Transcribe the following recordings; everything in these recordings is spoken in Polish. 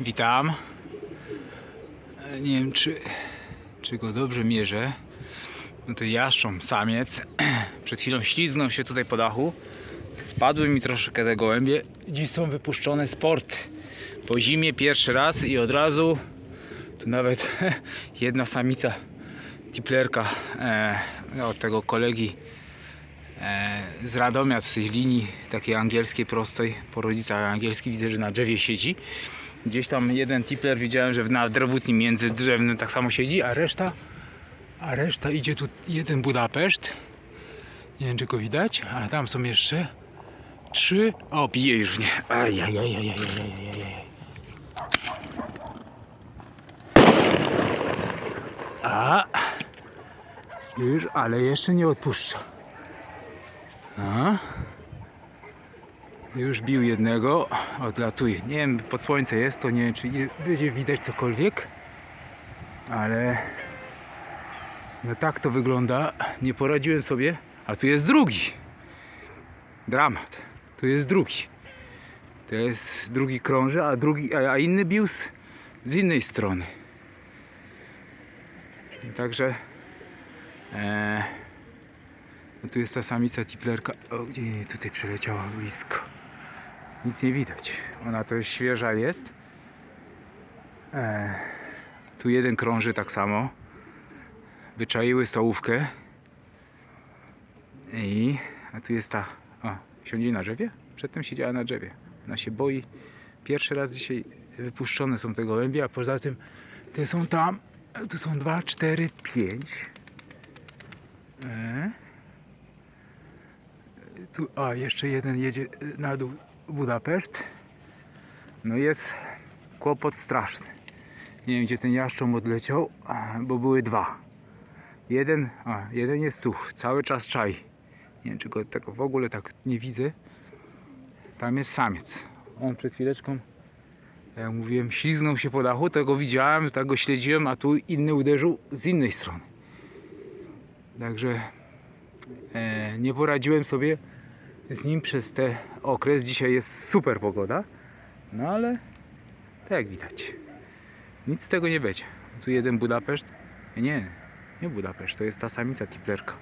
Witam. Nie wiem, czy, czy go dobrze mierzę. No to jaszcząb, samiec. Przed chwilą śliznął się tutaj po dachu. Spadły mi troszkę te gołębie. Dziś są wypuszczone z porty. Po zimie pierwszy raz i od razu tu nawet jedna samica tiplerka e, od tego kolegi e, z Radomia, z tej linii takiej angielskiej prostej, po rodzicach angielskich widzę, że na drzewie siedzi. Gdzieś tam jeden tipler widziałem, że na drewutnim międzydrzewnym tak samo siedzi, a reszta a reszta idzie tu jeden Budapeszt. Nie wiem czy go widać, a tam są jeszcze trzy. O, bije już mnie. A już, ale jeszcze nie odpuszcza. Już bił jednego, odlatuje. Nie wiem, pod słońce jest to, nie wiem czy będzie widać cokolwiek, ale no tak to wygląda. Nie poradziłem sobie, a tu jest drugi. Dramat. Tu jest drugi. To jest drugi krąży, a drugi, a, inny bił z, z innej strony. Także e, no tu jest ta samica tiplerka. O, gdzie tutaj przeleciała blisko. Nic nie widać. Ona to jest świeża jest. E, tu jeden krąży tak samo. Wyczaiły stołówkę. I a tu jest ta. O, siedzi na drzewie? Przedtem siedziała na drzewie. Ona się boi. Pierwszy raz dzisiaj wypuszczone są te gołębie, a poza tym te są tam. Tu są dwa, cztery, pięć. E. Tu, a jeszcze jeden jedzie na dół Budapeszt. No jest kłopot straszny. Nie wiem gdzie ten jaszcząb odleciał, bo były dwa. Jeden, a jeden jest tu, cały czas czai. Nie wiem czy go tego w ogóle tak nie widzę. Tam jest samiec. On przed chwileczką, jak mówiłem, śliznął się po dachu, tego widziałem, tak go śledziłem, a tu inny uderzył z innej strony. Także e, nie poradziłem sobie z nim przez ten okres. Dzisiaj jest super pogoda, no ale tak jak widać, nic z tego nie będzie. Tu jeden Budapeszt, nie, nie Budapeszt, to jest ta samica tiplerka.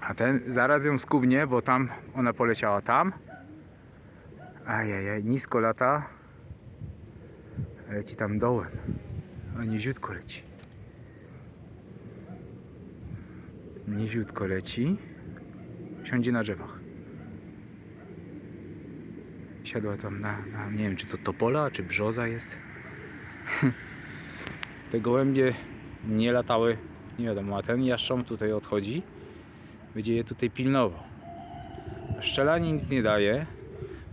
A ten zaraz ją skubnie, bo tam ona poleciała tam. Ajajaj, nisko lata. Leci tam dołem. A niziutko leci. Niziutko leci. Siądzie na drzewach. Siadła tam na, na nie wiem czy to topola, czy brzoza jest. Te gołębie nie latały, nie wiadomo, a ten jaszcząb tutaj odchodzi. Będzie je tutaj pilnował. Szczelanie nic nie daje.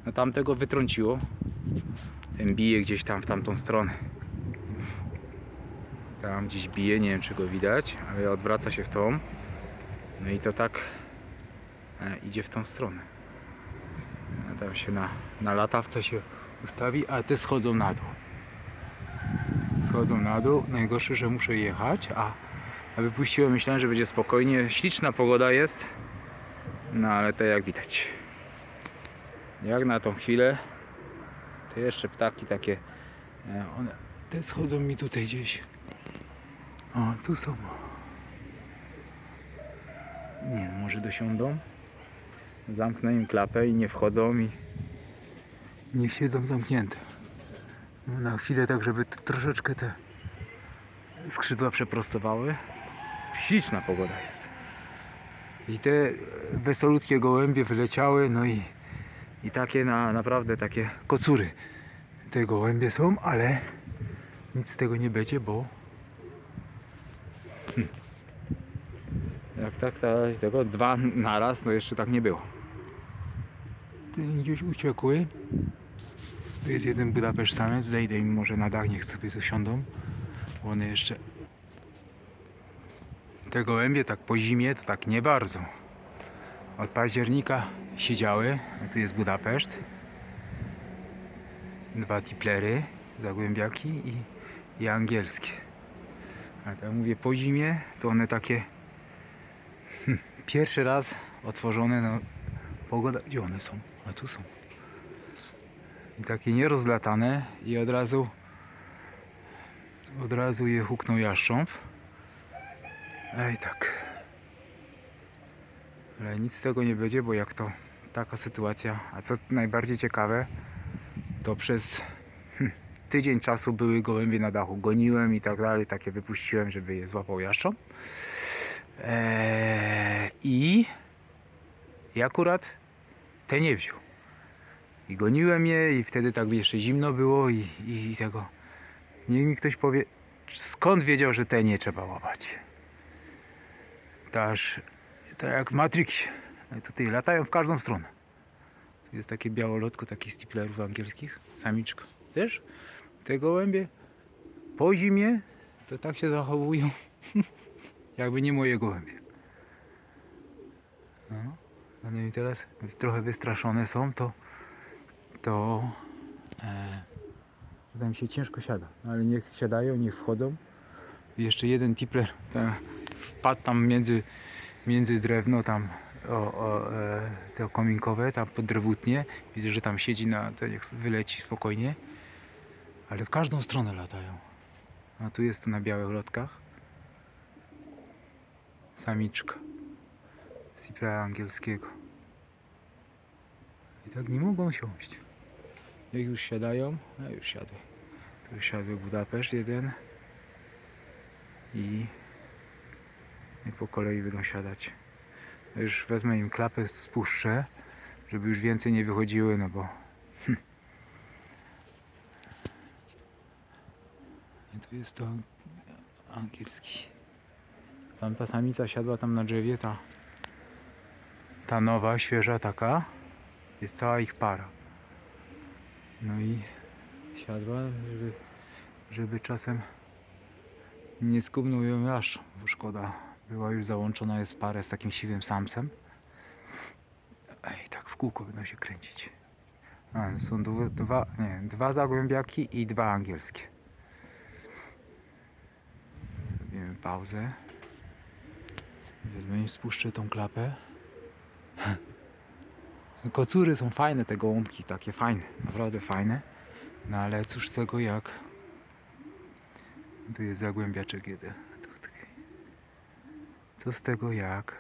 No tamtego wytrąciło. Ten bije gdzieś tam w tamtą stronę. Tam gdzieś bije, nie wiem czy go widać, ale odwraca się w tą. No i to tak idzie w tą stronę. E, Tam się na, na latawce się ustawi, a te schodzą na dół. Schodzą na dół. Najgorsze, że muszę jechać, a, a wypuściłem, myślałem, że będzie spokojnie. Śliczna pogoda jest. No ale to jak widać. Jak na tą chwilę, to jeszcze ptaki takie, e, one, te schodzą mi tutaj gdzieś. O, tu są. Nie może dosiądą. Zamknę im klapę i nie wchodzą i niech siedzą zamknięte. Na chwilę tak, żeby troszeczkę te skrzydła przeprostowały. Śliczna pogoda jest. I te wesolutkie gołębie wyleciały, no i, i takie na, naprawdę takie kocury. Te gołębie są, ale nic z tego nie będzie, bo Hmm. jak tak, tak tego dwa naraz, no jeszcze tak nie było. Gdzieś uciekły. Tu jest jeden Budapeszt samiec, zejdę im może na dach, niech sobie zasiądą, bo one jeszcze te gołębie tak po zimie to tak nie bardzo. Od października siedziały, a tu jest Budapeszt. Dwa tiplery, zagłębiaki i, i angielskie. A tak mówię po zimie to one takie pierwszy raz otworzone, no pogoda, gdzie one są? A tu są. I takie nierozlatane i od razu od razu je huknął jaszcząb. Ej tak. Ale nic z tego nie będzie, bo jak to taka sytuacja, a co najbardziej ciekawe, to przez hm, tydzień czasu były gołębie na dachu. Goniłem i tak dalej, takie wypuściłem, żeby je złapał jaszcząb. Eee, i akurat te nie wziął. I goniłem je i wtedy tak jeszcze zimno było i, i, i tego. Niech mi ktoś powie, skąd wiedział, że te nie trzeba łapać. To aż, tak jak w Matrixie. Tutaj latają w każdą stronę. Tu jest takie białolotko, takich stiplerów angielskich. Samiczka. Też? Te gołębie po zimie to tak się zachowują, jakby nie moje gołębie. No. I teraz trochę wystraszone są, to to e, tam się ciężko siada. No, ale niech siadają, niech wchodzą. Jeszcze jeden tipler tam, wpadł tam między, między drewno tam o, o, e, te kominkowe, tam pod drewutnie. Widzę, że tam siedzi na, to niech wyleci spokojnie. Ale w każdą stronę latają. A tu jest to na białych lotkach. Samiczka. Cipra angielskiego. I tak nie mogą siąść. Jak już siadają, a już siadły. Tu już siadły Budapeszt jeden i, i po kolei będą siadać. Już wezmę im klapę, spuszczę, żeby już więcej nie wychodziły, no bo hm. I tu jest to angielski. Tamta samica siadła tam na drzewie, ta ta nowa, świeża taka, jest cała ich para. No i siadła, żeby, żeby czasem nie skubnął ją aż, bo szkoda. Była już załączona jest parę z takim siwym samcem. I tak w kółko będą się kręcić. A, są dwa, nie, dwa zagłębiaki i dwa angielskie. Zrobimy pauzę. I spuszczę tą klapę. Kocury są fajne, te gołąbki, takie fajne, naprawdę fajne. No ale cóż z tego jak... Tu jest zagłębiaczek jeden. Co z tego jak...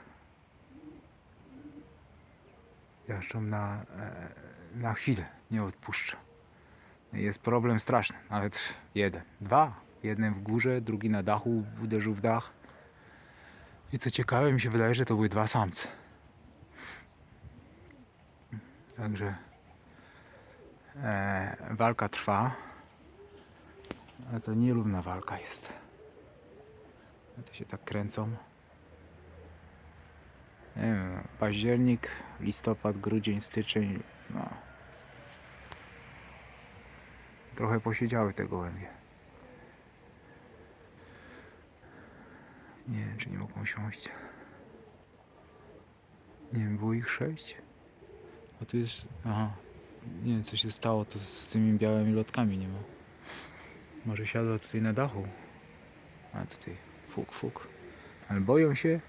Jaszczą na, e, na chwilę, nie odpuszcza. Jest problem straszny, nawet jeden, dwa. Jeden w górze, drugi na dachu, uderzył w dach. I co ciekawe, mi się wydaje, że to były dwa samce. Także e, walka trwa. Ale to nierówna walka jest. To się tak kręcą. Nie wiem, październik, listopad, grudzień, styczeń. No. Trochę posiedziały te gołębie. Nie wiem, czy nie mogą siąść. Nie wiem, było ich sześć? A tu jest. Aha. Nie wiem co się stało to z tymi białymi lotkami nie ma. Może siadła tutaj na dachu. A tutaj fuk, fuk. Ale boją się.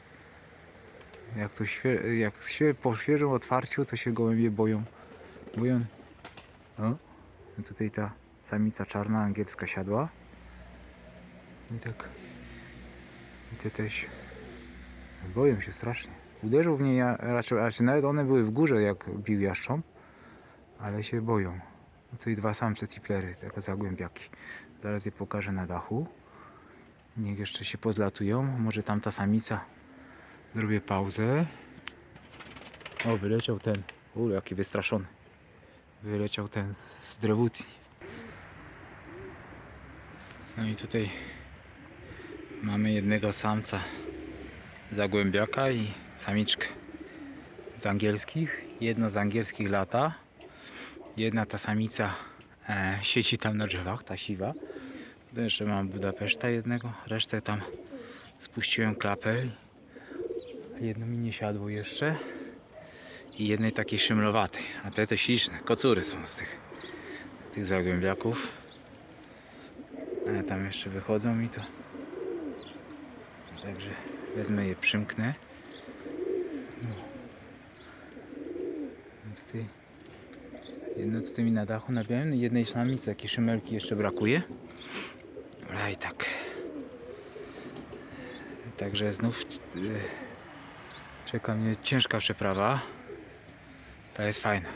Jak to świe... jak się po świeżym otwarciu to się gołębie boją. Boją. O. I tutaj ta samica czarna angielska siadła. I tak. I te też. Boją się strasznie. Uderzył w niej, raczej, raczej nawet one były w górze jak bił jaszcząb, ale się boją. No to i dwa samce tiplery, takie zagłębiaki. Zaraz je pokażę na dachu. Niech jeszcze się pozlatują. Może tamta samica. Zrobię pauzę. O, wyleciał ten. U, jaki wystraszony. Wyleciał ten z drewutni. No i tutaj mamy jednego samca zagłębiaka i samiczkę z angielskich. Jedno z angielskich lata. Jedna ta samica e, sieci tam na drzewach, ta siwa. Jeszcze mam Budapeszta jednego, resztę tam spuściłem klapę. Jedno mi nie siadło jeszcze. I jednej takiej szymlowatej. A te to śliczne, kocury są z tych, tych zagłębiaków. Ale tam jeszcze wychodzą mi to. Także wezmę je, przymknę. No. No tutaj mi na dachu nabiałem jednej samicy, jakiej szymelki jeszcze brakuje. Ale i tak. Także znów y, czeka mnie ciężka przeprawa. Ta jest fajna.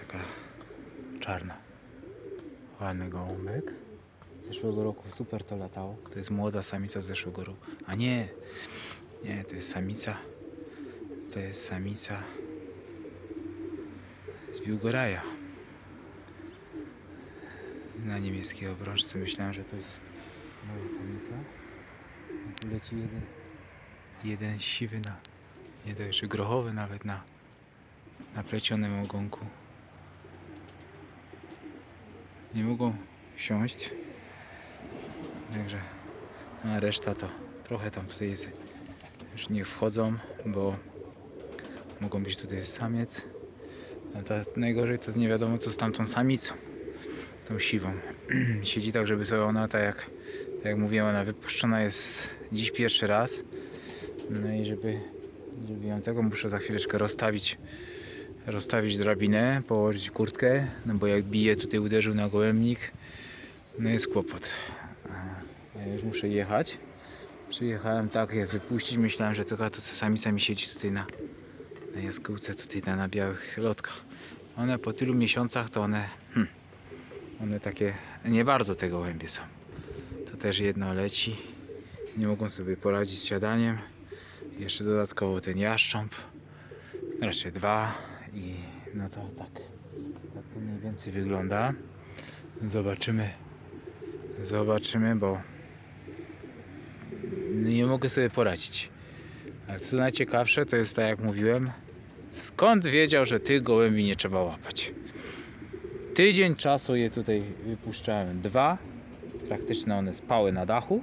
Taka czarna. Ładny gołąbek. Z zeszłego roku super to latało. To jest młoda samica z zeszłego roku. A nie, nie, to jest samica. To jest samica z Biłgoraja. Na niemieckiej obrączce myślałem, że to jest moja samica. A tu leci jeden, jeden siwy na, nie dość, że grochowy nawet na, na plecionym ogonku. Nie mogą siąść. Także a reszta to trochę tam tutaj jest. Już nie wchodzą, bo mogą być tutaj samiec. A to jest najgorzej to nie wiadomo co z tamtą samicą. Tą siwą. Siedzi tak, żeby sobie ona tak jak, tak jak mówiłem, ona wypuszczona jest dziś pierwszy raz. No i żeby, żeby ją tego muszę za chwileczkę rozstawić rozstawić drabinę, położyć kurtkę, no bo jak bije tutaj uderzył na gołębnik, no jest kłopot. Ja już muszę jechać. Przyjechałem tak je wypuścić, myślałem, że tylko to samica mi siedzi tutaj na, na jaskółce, tutaj na, białych lotkach. One po tylu miesiącach to one, hm, one takie nie bardzo te gołębie są. To też jedno leci, nie mogą sobie poradzić z siadaniem. Jeszcze dodatkowo ten jaszcząb, raczej dwa i no to tak, tak to mniej więcej wygląda. Zobaczymy, zobaczymy, bo nie mogę sobie poradzić. Ale co najciekawsze, to jest tak jak mówiłem, skąd wiedział, że tych gołębi nie trzeba łapać. Tydzień czasu je tutaj wypuszczałem. Dwa, praktycznie one spały na dachu.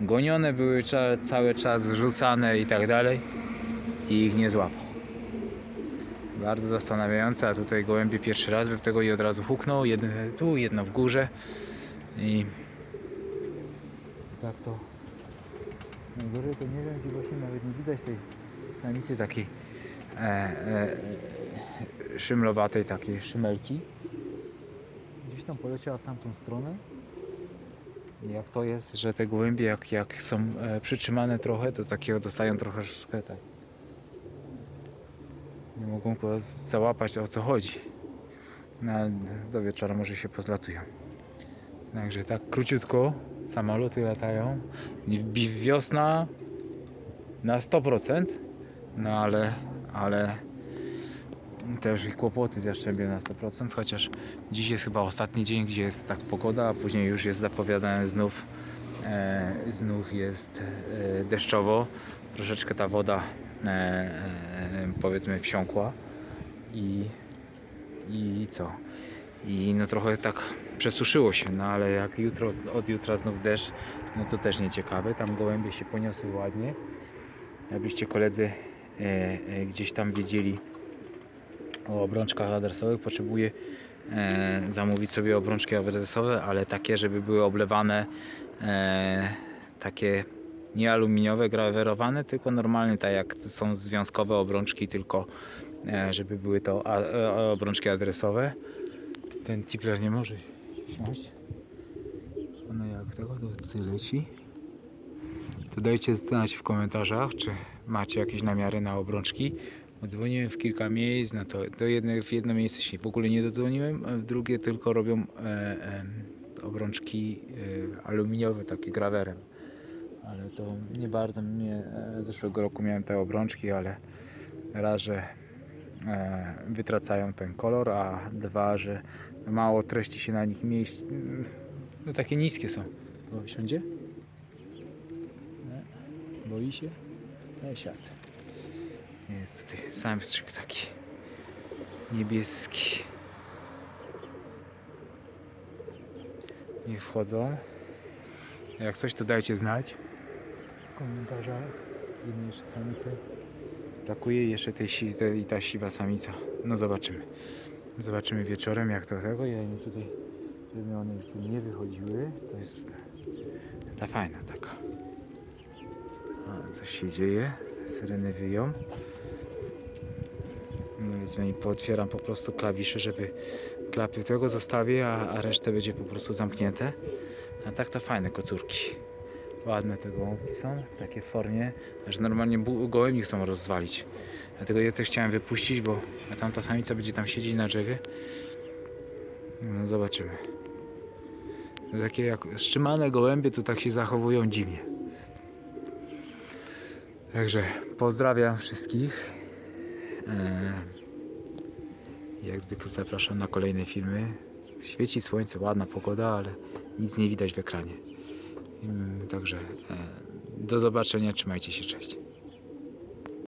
Gonione były cały czas, rzucane i tak dalej. I ich nie złapał. Bardzo zastanawiające, a tutaj gołębie pierwszy raz bym tego i od razu huknął. Jedno tu, jedno w górze. I tak to Najgorzej to nie wiem, gdzie właśnie nawet nie widać tej samicy takiej e, e, szymlowatej takiej szymelki. Gdzieś tam poleciała w tamtą stronę. Jak to jest, że te gołębie jak, jak są e, przytrzymane trochę, to takiego dostają troszeczkę tak. Nie mogą go załapać o co chodzi. No, do wieczora może się pozlatują. Także tak króciutko samoloty latają. Wi- Wiosna na 100%, no ale, ale też i kłopoty z jaszczębiem na 100%, chociaż dziś jest chyba ostatni dzień, gdzie jest tak pogoda, a później już jest zapowiadane znów e, znów jest e, deszczowo. Troszeczkę ta woda e, e, powiedzmy wsiąkła i, i co? I no trochę tak przesuszyło się, no ale jak jutro, od jutra znów deszcz, no to też nieciekawe. Tam gołębie się poniosły ładnie. Jakbyście koledzy gdzieś tam wiedzieli o obrączkach adresowych, potrzebuję e, zamówić sobie obrączki adresowe, ale takie, żeby były oblewane e, takie nie aluminiowe, grawerowane, tylko normalnie, tak jak są związkowe obrączki, tylko e, żeby były to e, obrączki adresowe. Ten tipler nie może siąść. Ono jak tego to tutaj leci. To dajcie znać w komentarzach, czy macie jakieś namiary na obrączki. Dzwoniłem w kilka miejsc, no to do jednej, w jedno miejsce się w ogóle nie dodzwoniłem, w drugie tylko robią e, e, obrączki e, aluminiowe, takie grawerem. Ale to nie bardzo mnie, e, zeszłego roku miałem te obrączki, ale raz, że e, wytracają ten kolor, a dwa, że mało treści się na nich mieści. No takie niskie są. Bo siądzie? Boi się? Nie siadł. Jest tutaj samczyk taki niebieski. Niech wchodzą. Jak coś to dajcie znać w komentarzach. Jednej jeszcze samicy. Brakuje jeszcze tej, tej i ta siwa samica. No zobaczymy. Zobaczymy wieczorem jak to tego. Ja im tutaj, żeby one już tu nie wychodziły. To jest ta fajna taka. A, coś się dzieje. Syreny wyją. wezmę i pootwieram po prostu klawisze, żeby klapy tego zostawię, a, a resztę będzie po prostu zamknięte. A tak to fajne kocurki. Ładne te gołąbki są, takie w formie, że normalnie gołębi chcą rozwalić. Dlatego je też chciałem wypuścić, bo tamta samica będzie tam siedzieć na drzewie. No zobaczymy. Takie jak wstrzymane gołębie to tak się zachowują dziwnie. Także pozdrawiam wszystkich. Eee, Jak zwykle zapraszam na kolejne filmy. Świeci słońce, ładna pogoda, ale nic nie widać w ekranie. Także e, do zobaczenia, trzymajcie się, cześć.